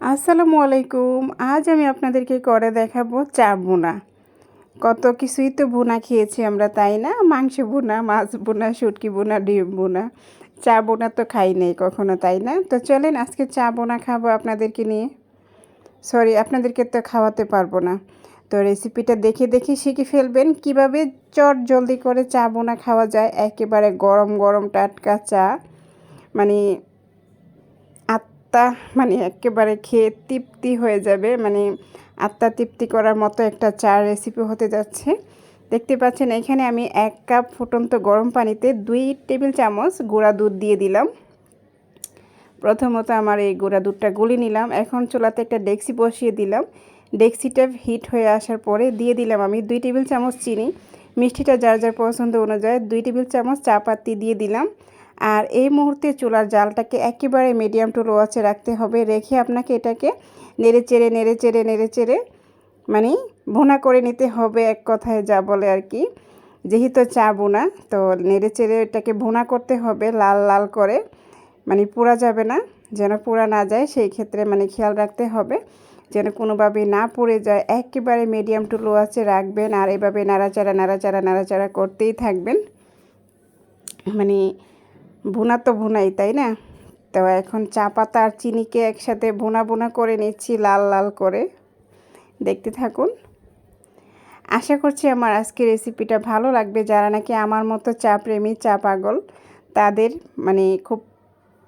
আসসালামু আলাইকুম। আজ আমি আপনাদেরকে করে দেখাবো চা বোনা কত কিছুই তো বোনা খেয়েছি আমরা, তাই না? মাংস বোনা মাছ বোনা শুটকি বোনা ডিম বোনা চা বোনা তো খাই নেই কখনো, তাই না? তো চলেন আজকে চা বোনা খাব আপনাদেরকে নিয়ে। সরি, আপনাদেরকে তো খাওয়াতে পারব না। তো রেসিপিটা দেখে দেখে শিখে ফেলবেন কীভাবে চট জলদি করে চা বোনা খাওয়া যায়। একেবারে গরম গরম টাটকা চা। মানে আত্মা মানে একেবারে খেয়ে তৃপ্তি হয়ে যাবে। মানে আত্মা তৃপ্তি করার মতো একটা চা রেসিপি হতে যাচ্ছে। দেখতে পাচ্ছেন, এখানে আমি এক কাপ ফুটন্ত গরম পানিতে দুই টেবিল চামচ গুঁড়া দুধ দিয়ে দিলাম। প্রথমত আমার এই গুঁড়া দুধটা গুলি নিলাম। এখন চুলাতে একটা ডেক্সি বসিয়ে দিলাম। ডেক্সিটা হিট হয়ে আসার পরে দিয়ে দিলাম আমি দুই টেবিল চামচ চিনি। মিষ্টিটা যার যার পছন্দ অনুযায়ী দুই টেবিল চামচ চা পাতি দিয়ে দিলাম। আর এই মুহূর্তে চুলার জালটাকে একেবারে মিডিয়াম টু লো আছে রাখতে হবে। রেখে আপনাকে এটাকে নেড়ে চেড়ে নেড়ে চেড়ে নেড়ে চেড়ে মানে ভুনা করে নিতে হবে এক কথায় যা বলে আর কি। যেহেতু চা বোনা তো নেড়ে চেড়ে এটাকে ভুনা করতে হবে লাল লাল করে। মানে পোড়া যাবে না, যেন পোড়া না যায়, সেই ক্ষেত্রে মানে খেয়াল রাখতে হবে যেন কোনোভাবে না পড়ে যায়। একেবারে মিডিয়াম টু লো আছে রাখবেন, আর এভাবে নাড়াচাড়া নাড়াচাড়া নাড়াচাড়া করতেই থাকবেন। মানে ভুনা তো ভুনাই, তাই না? তো এখন চা পাতা আর চিনিকে একসাথে ভুনা ভুনা করে নিচ্ছি লাল লাল করে। দেখতে থাকুন। আশা করছি আমার আজকে রেসিপিটা ভালো লাগবে। যারা নাকি আমার মতো চা প্রেমী, চা পাগল, তাদের মানে খুব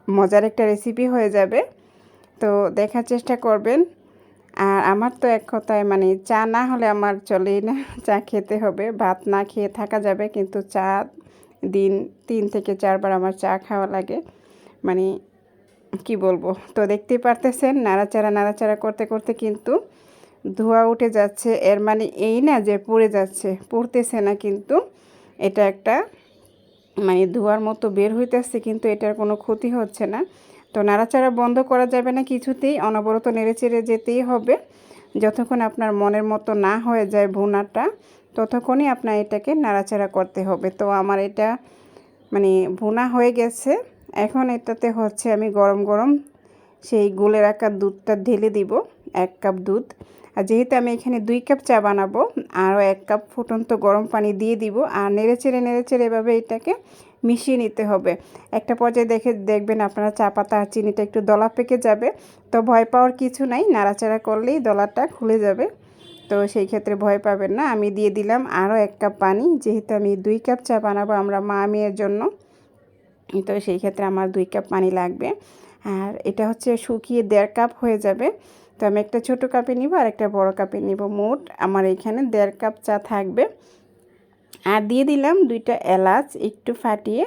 মজার একটা রেসিপি হয়ে যাবে। তো দেখার চেষ্টা করবেন। আর আমার তো এক কথায় মানে চা না হলে আমার চলেই না। চা খেতে হবে। ভাত না খেয়ে থাকা যাবে, কিন্তু চা দিন তিন থেকে চারবার আমার চা খাওয়া লাগে। মানে কি বলব? তো দেখতেই পারতেছেন, নাড়াচাড়া নাড়াচাড়া করতে করতে কিন্তু ধোয়া উঠে যাচ্ছে। এর মানে এই না যে পড়ে যাচ্ছে, পড়তেছে না কিন্তু। এটা একটা মানে ধোয়ার মতো বের হইতেছে কিন্তু এটার কোনো ক্ষতি হচ্ছে না। তো নাড়াচাড়া বন্ধ করা যাবে না কিছুতেই, অনবরত নেড়ে চেড়ে যেতেই হবে। যতক্ষণ আপনার মনের মতো না হয়ে যায় ভুনাটা, ততক্ষণই আপনার এটাকে নাড়াচাড়া করতে হবে। তো আমার এটা মানে ভুনা হয়ে গেছে। এখন এটাতে হচ্ছে আমি গরম গরম সেই গুলে রাখা দুধটা ঢেলে দিব, এক কাপ দুধ। আর যেহেতু আমি এখানে দুই কাপ চা বানাবো, আরও এক কাপ ফুটন্ত গরম পানি দিয়ে দিব। আর নেড়ে চেড়ে নেড়ে চেড়ে এভাবে এটাকে মিশিয়ে নিতে হবে। একটা পর্যায়ে দেখে দেখবেন আপনারা চা পাতা আর চিনিটা একটু দলা পেকে যাবে। তো ভয় পাওয়ার কিছু নাই, নাড়াচাড়া করলেই দলাটা খুলে যাবে। তো সেই ক্ষেত্রে ভয় পাবেন না। আমি দিয়ে দিলাম আরও এক কাপ পানি। যেহেতু আমি দুই কাপ চা বানাবো আমরা মা মেয়ের জন্য, তো সেই ক্ষেত্রে আমার দুই কাপ পানি লাগবে। আর এটা হচ্ছে শুকিয়ে দেড় কাপ হয়ে যাবে। তো আমি একটা ছোট কাপে নিব আর একটা বড় কাপে নিব। মোট আমার এখানে দেড় কাপ চা থাকবে। আর দিয়ে দিলাম দুইটা এলাচ, একটু ফাটিয়ে।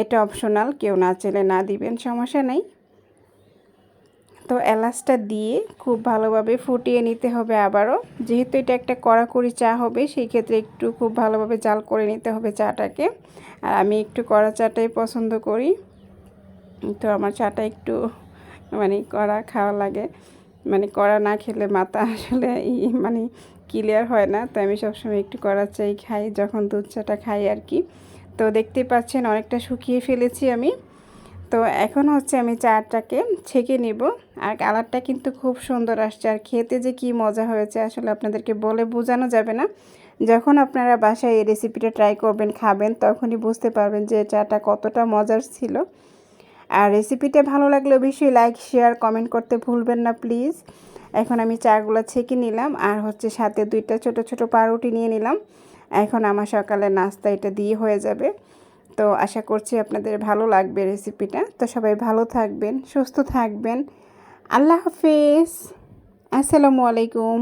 এটা অপশনাল কেউ না চেলে না দিবেন, সমস্যা নেই। তো এলাচটা দিয়ে খুব ভালোভাবে ফুটিয়ে নিতে হবে আবারও। যেহেতু এটা একটা কড়াকড়ি চা হবে, সেই ক্ষেত্রে একটু খুব ভালোভাবে জাল করে নিতে হবে চাটাকে। আর আমি একটু কড়া চাটাই পছন্দ করি। তো আমার চাটা একটু মানে কড়া খাওয়া লাগে। মানে কড়া না খেলে মাথা আসলে মানে ক্লিয়ার হয় না, তো আমি সবসময় একটু করার চাই খাই, যখন দুধ চাটা খাই আর কি। তো দেখতেই পাচ্ছেন অনেকটা শুকিয়ে ফেলেছি আমি। তো এখন হচ্ছে আমি চাটাকে ছেঁকে নিব, আর কালারটা কিন্তু খুব সুন্দর আসছে। আর খেতে যে কি মজা হয়েছে আসলে আপনাদেরকে বলে বোঝানো যাবে না। যখন আপনারা বাসায় এই রেসিপিটা ট্রাই করবেন, খাবেন, তখনই বুঝতে পারবেন যে চাটা কতটা মজার ছিল। আর রেসিপিটা ভালো লাগলে অবশ্যই লাইক শেয়ার কমেন্ট করতে ভুলবেন না প্লিজ এখন আমি চাগুলো ছেঁকে নিলাম আর হচ্ছে সাথে দুইটা ছোট ছোট পাউরুটি নিয়ে নিলাম। এখন আমার সকালে নাস্তা এটা দিয়ে হয়ে যাবে। তো আশা করছি আপনাদের ভালো লাগবে রেসিপিটা। তো সবাই ভালো থাকবেন, সুস্থ থাকবেন। আল্লাহ হাফেজ। আসসালামু আলাইকুম।